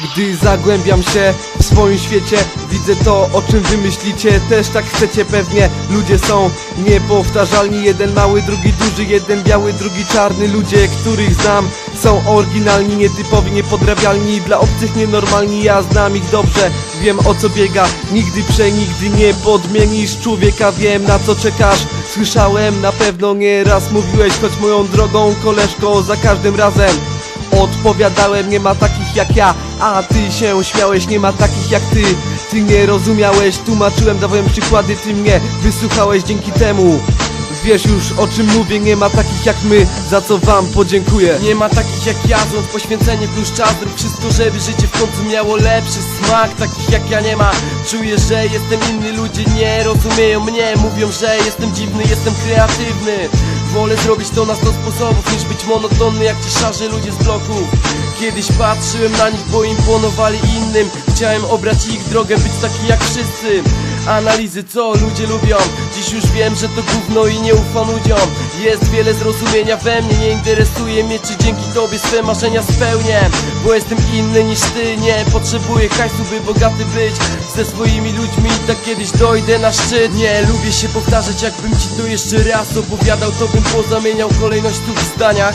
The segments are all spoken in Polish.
Gdy zagłębiam się w swoim świecie Widzę to, o czym wy myślicie. Też tak chcecie pewnie. Ludzie są niepowtarzalni. Jeden mały, drugi duży Jeden biały, drugi czarny. Ludzie, których znam Są oryginalni, nietypowi, niepodrabialni. Dla obcych nienormalni. Ja znam ich dobrze. Wiem o co biega. Nigdy przenigdy nie podmienisz człowieka. Wiem na co czekasz. Słyszałem na pewno nie raz mówiłeś Choć moją drogą koleżko Za każdym razem Odpowiadałem, nie ma takich jak ja. A ty się śmiałeś, nie ma takich jak ty. Ty nie rozumiałeś, tłumaczyłem, dawałem przykłady Ty mnie wysłuchałeś dzięki temu Wiesz już o czym mówię, nie ma takich jak my Za co wam podziękuję. Nie ma takich jak ja, znów poświęcenie plus czas wszystko, żeby życie w końcu miało lepszy smak. Takich jak ja nie ma. Czuję, że jestem inny, ludzie nie rozumieją mnie. Mówią, że jestem dziwny, jestem kreatywny. Wolę zrobić to na 100 sposobów Niż być monotonny jak ci szarzy ludzie z bloku. Kiedyś patrzyłem na nich, bo imponowali innym. Chciałem obrać ich drogę, być taki jak wszyscy Analizy, co ludzie lubią. Dziś już wiem, że to gówno i nie ufam ludziom. Jest wiele zrozumienia we mnie Nie interesuje mnie, czy dzięki tobie swe marzenia spełnię. Bo jestem inny niż ty Nie potrzebuję hajsu, by bogaty być Ze swoimi ludźmi. Tak kiedyś dojdę na szczyt. Nie lubię się powtarzać, jakbym ci to jeszcze raz opowiadał To bym pozamieniał kolejność tu w zdaniach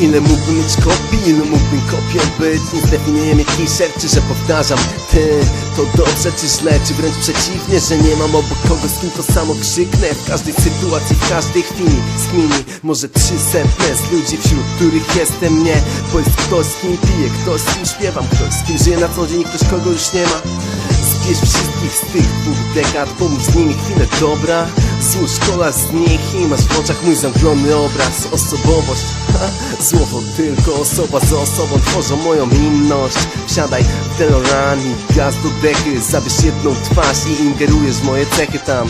Ile mógłbym mieć kopii, ile mógłbym kopią być Nie zdefiniuje mnie t-shirt, czy że powtarzam Ty, to dobrze czy źle, czy wręcz przeciwnie Że nie mam obok kogo, z kim to samo krzyknę. W każdej sytuacji, w każdej chwili Skmini, może trzysetne z ludzi Wśród których jestem nie Bo jest ktoś z kim piję, ktoś z kim śpiewam Ktoś z kim żyje na co dzień, ktoś kogo już nie ma Zbierz wszystkich z tych dwóch dekad Pomóż z nimi chwilę dobra? Złóż kola z nich i masz w oczach mój zamglony obraz. Osobowość, ha, słowo tylko osoba za osobą Tworzą moją inność Wsiadaj w DeLorean gaz do dechy Zabierz jedną twarz i ingerujesz moje cechy tam